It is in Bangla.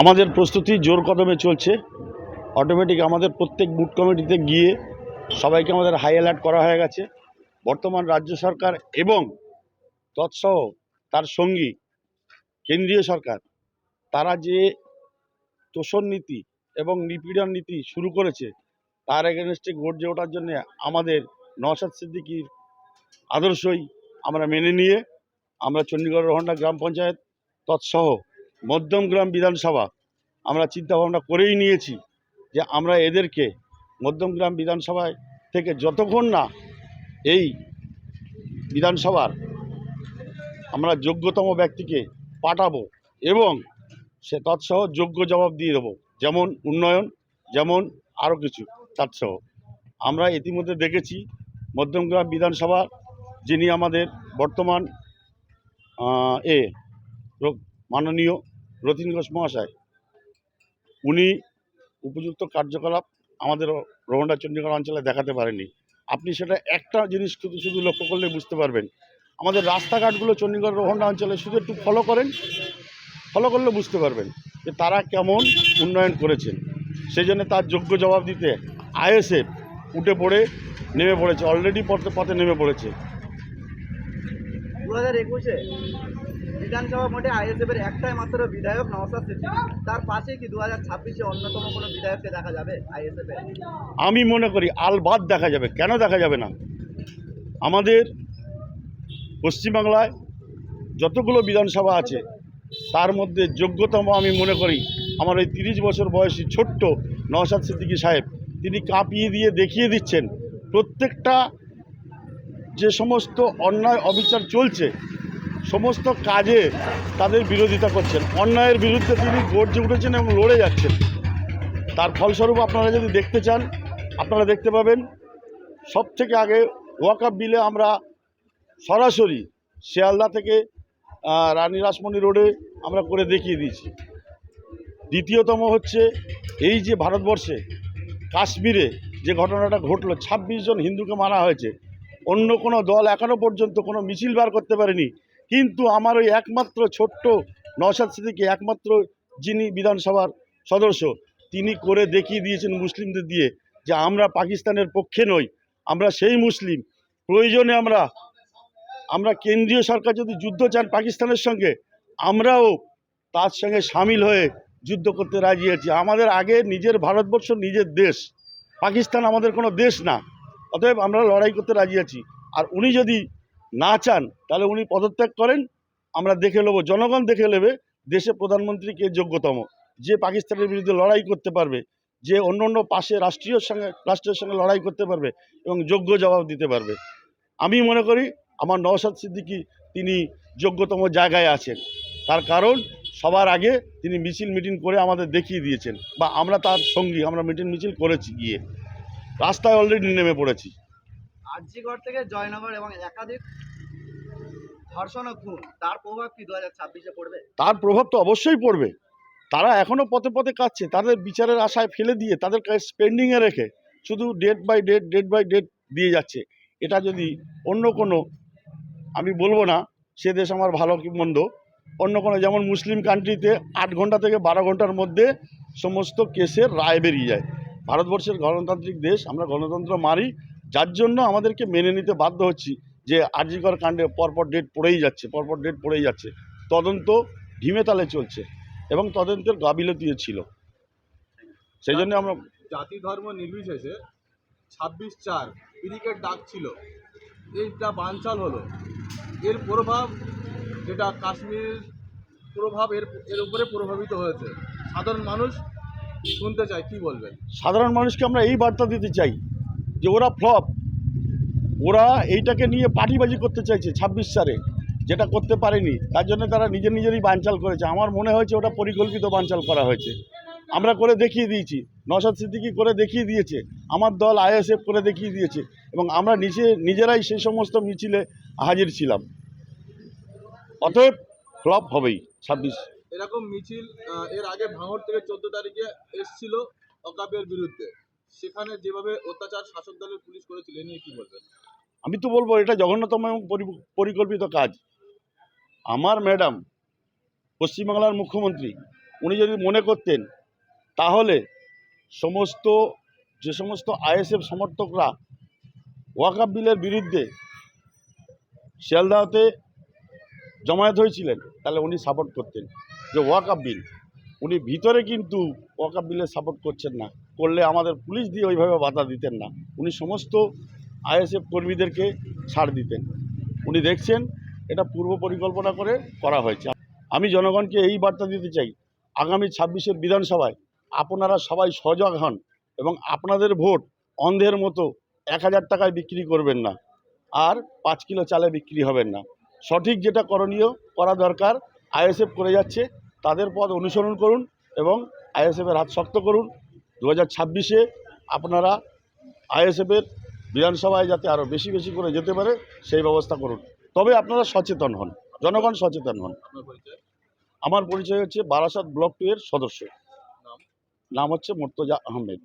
আমাদের প্রস্তুতি জোর কদমে চলছে। অটোমেটিক আমাদের প্রত্যেক বুট কমিটিতে গিয়ে সবাইকে আমাদের হাই অ্যালার্ট করা হয়ে গেছে। বর্তমান রাজ্য সরকার এবং তৎসহ তার সঙ্গী কেন্দ্রীয় সরকার, তারা যে তোষণ নীতি এবং নিপীড়ন নীতি শুরু করেছে, তার এগেনস্টে গর্জে ওঠার জন্য আমাদের নওশাদ সিদ্দিকির আদর্শই আমরা মেনে নিয়ে আমরা চণ্ডীগড় রোহন্ডা গ্রাম পঞ্চায়েত তৎসহ মধ্যমগ্রাম বিধানসভা আমরা চিন্তাভাবনা করেই নিয়েছি যে আমরা এদেরকে মধ্যমগ্রাম বিধানসভায় থেকে যতক্ষণ না এই বিধানসভার আমরা যোগ্যতম ব্যক্তিকে পাঠাবো এবং সে তৎসহ যোগ্য জবাব দিয়ে দেবো, যেমন উন্নয়ন, যেমন আরও কিছু তৎসহ। আমরা ইতিমধ্যে দেখেছি মধ্যমগ্রাম বিধানসভা যিনি আমাদের বর্তমান এ মাননীয় রতিন ঘোষ মহাশয়, উনি উপযুক্ত কার্যকলাপ আমাদের রোহন্ডা চণ্ডীগড় অঞ্চলে দেখাতে পারেনি আপনি সেটা একটা জিনিস শুধু শুধু লক্ষ্য করলে বুঝতে পারবেন। আমাদের রাস্তাঘাটগুলো চণ্ডীগড় রোহন্ডা অঞ্চলে শুধু একটু ফলো করেন ফলো করলে বুঝতে পারবেন যে তারা কেমন উন্নয়ন করেছেন। সেই জন্য তার যোগ্য জবাব দিতে আইএসএফ উঠে পড়ে নেমে পড়েছে অলরেডি পথে পথে নেমে পড়েছে। দু হাজার একুশে? বিধানসভা মোটে আইএসএফের একটাই মাত্র বিধায়ক নওসাদ তার পাশে কি দু হাজার ছাব্বিশে অন্যতম কোনো বিধায়ককে দেখা যাবে আইএসএফের আমি মনে করি আলবাদ দেখা যাবে। কেন দেখা যাবে না? আমাদের পশ্চিমবাংলায় যতগুলো বিধানসভা আছে, তার মধ্যে যোগ্যতম আমি মনে করি আমার ওই তিরিশ বছর বয়সী ছোট্ট নওশাদ সিদ্দিকী সাহেব, তিনি কাঁপিয়ে দিয়ে দেখিয়ে দিচ্ছেন, প্রত্যেকটা যে সমস্ত অন্যায় অবিচার চলছে সমস্ত কাজে তাদের বিরোধিতা করছেন। অন্যায়ের বিরুদ্ধে তিনি গর্জে উঠেছেন এবং লড়ে যাচ্ছেন। তার ফলস্বরূপ আপনারা যদি দেখতে চান, আপনারা দেখতে পাবেন সব থেকে আগে ওয়াকাপ বিলে আমরা সরাসরি শিয়ালদা থেকে রানী রাসমণি রোডে আমরা করে দেখিয়ে দিয়েছি। দ্বিতীয়তম হচ্ছে এই যে ভারতবর্ষে কাশ্মীরে যে ঘটনাটা ঘটলো, ছাব্বিশ জন হিন্দুকে মারা হয়েছে। অন্য কোনো দল এখনও পর্যন্ত কোনো মিছিল বার করতে পারেনি। কিন্তু আমার ওই একমাত্র ছোট্ট নওশাদ সিদ্দিকী, একমাত্র যিনি বিধানসভার সদস্য, তিনি করে দেখিয়ে দিয়েছেন মুসলিমদের দিয়ে যে আমরা পাকিস্তানের পক্ষে নই, আমরা সেই মুসলিম। প্রয়োজনে আমরা আমরা কেন্দ্রীয় সরকার যদি যুদ্ধ চান পাকিস্তানের সঙ্গে, আমরাও তার সঙ্গে সামিল হয়ে যুদ্ধ করতে রাজি আছি। আমাদের আগে নিজের ভারতবর্ষ, নিজের দেশ। পাকিস্তান আমাদের কোনো দেশ না। অতএব আমরা লড়াই করতে রাজি আছি। আর উনি যদি না চান, তাহলে উনি পদত্যাগ করেন, আমরা দেখে নেব, জনগণ দেখে নেবে দেশে প্রধানমন্ত্রী কে যোগ্যতম। যে পাকিস্তানের বিরুদ্ধে লড়াই করতে পারবে, যে অন্য অন্য পাশে রাষ্ট্রীয় সঙ্গে, রাষ্ট্রের সঙ্গে লড়াই করতে পারবে এবং যোগ্য জবাব দিতে পারবে। আমি মনে করি আমার নওশাদ সিদ্দিকী তিনি যোগ্যতম জায়গায় আছেন। তার কারণ সবার আগে তিনি মিছিল মিটিং করে আমাদের দেখিয়ে দিয়েছেন বা আমরা তার সঙ্গী, আমরা মিটিং মিছিল করেছি গিয়ে। রাস্তায় অলরেডি নেমে পড়েছি। আরজিগড় থেকে জয়নগর এবং একাধিক ধর্ষণ তার প্রভাব তো অবশ্যই পড়বে। তারা এখনও পথে পথে কাটছে তাদের বিচারের আশায় ফেলে দিয়ে তাদের কাছে স্পেন্ডিংয়ে রেখে শুধু date by date date by date দিয়ে যাচ্ছে। এটা যদি অন্য কোনো, আমি বলব না, সে দেশ আমার ভালো কি মন্দ, অন্য কোনো যেমন মুসলিম কান্ট্রিতে আট ঘণ্টা থেকে বারো ঘণ্টার মধ্যে সমস্ত কেসের রায় বেরিয়ে যায়। ভারতবর্ষের গণতান্ত্রিক দেশ, আমরা গণতন্ত্র মারি যার জন্য আমাদেরকে মেনে নিতে বাধ্য হচ্ছি যে আরজিকর কাণ্ডে পরপর ডেট পড়েই যাচ্ছে পরপর ডেট পড়েই যাচ্ছে। তদন্ত ঢিমে তালে চলছে এবং তদন্তের গাবিলতিও ছিল। সেই জন্য আমরা জাতি ধর্ম নির্বিশেষে ছাব্বিশ চার ক্রিকেট ডাক ছিল। এইটা বানচাল হলো। এর প্রভাব যেটা কাশ্মীর প্রভাব এর এর উপরে প্রভাবিত হয়েছে। সাধারণ মানুষ শুনতে চায় কি বলবেন? সাধারণ মানুষকে আমরা এই বার্তা দিতে চাই। যে ওরা ফ্লপ, ওরা এইটাকে নিয়ে পার্টিবাজি করতে চাইছে ছাব্বিশ সালে, যেটা করতে পারেনি। তার জন্য তারা নিজের নিজেরই বানচাল করেছে। আমার মনে হয়েছে ওটা পরিকল্পিত বানচাল করা হয়েছে। আমরা করে দেখিয়ে দিয়েছি। নসাদ সিদ্দিকি করে দেখিয়ে দিয়েছে। আমার দল আইএসএফ করে দেখিয়ে দিয়েছে। এবং আমরা নিজে, নিজেরাই সেই সমস্ত মিছিলে হাজির ছিলাম। অতএব ফ্লপ হবেই ছাব্বিশ। এরকম মিছিল এর আগে ভাঙড় থেকে চোদ্দ তারিখে এসছিল অকাপের বিরুদ্ধে। সেখানে যেভাবে অত্যাচার শাসক দলের পুলিশ করেছিল, এ নিয়ে কি বলবেন? আমি তো বলব, এটা জঘন্যতম এবং পরিকল্পিত কাজ। আমার ম্যাডাম পশ্চিমবাংলার মুখ্যমন্ত্রী, উনি যদি মনে করতেন, তাহলে সমস্ত, যে সমস্ত আইএসএফ সমর্থকরা ওয়াকাব বিলের বিরুদ্ধে শিয়ালদাহতে জমায়েত হয়েছিলেন, তাহলে উনি সাপোর্ট করতেন। যে ওয়াকাব বিল, উনি ভিতরে কিন্তু ওয়াকাব বিলের সাপোর্ট করছেন না। করলে আমাদের পুলিশ দিয়ে ওইভাবে বাধা দিতেন না। উনি সমস্ত আইএসএফ কর্মীদেরকে ছাড় দিতেন। উনি দেখছেন, এটা পূর্ব পরিকল্পনা করে করা হয়েছে। আমি জনগণকে এই বার্তা দিতে চাই, আগামী ছাব্বিশের বিধানসভায় আপনারা সবাই সজাগ হন এবং আপনাদের ভোট অন্ধের মতো এক হাজার টাকায় বিক্রি করবেন না আর পাঁচ কিলো চালে বিক্রি হবেন না। সঠিক যেটা করণীয়, করা দরকার, আইএসএফ করে যাচ্ছে, তাদের পথ অনুসরণ করুন এবং আইএসএফের হাত শক্ত করুন। দু হাজার ছাব্বিশে আপনারা আইএসএফের বিধানসভায় যাতে আরও বেশি বেশি করে যেতে পারে সেই ব্যবস্থা করুন। তবে আপনারা সচেতন হন জনগণ সচেতন হন। পরিচয়? আমার পরিচয় হচ্ছে বারাসাত ব্লক টু এর সদস্য। নাম হচ্ছে মোর্তজা আহমেদ।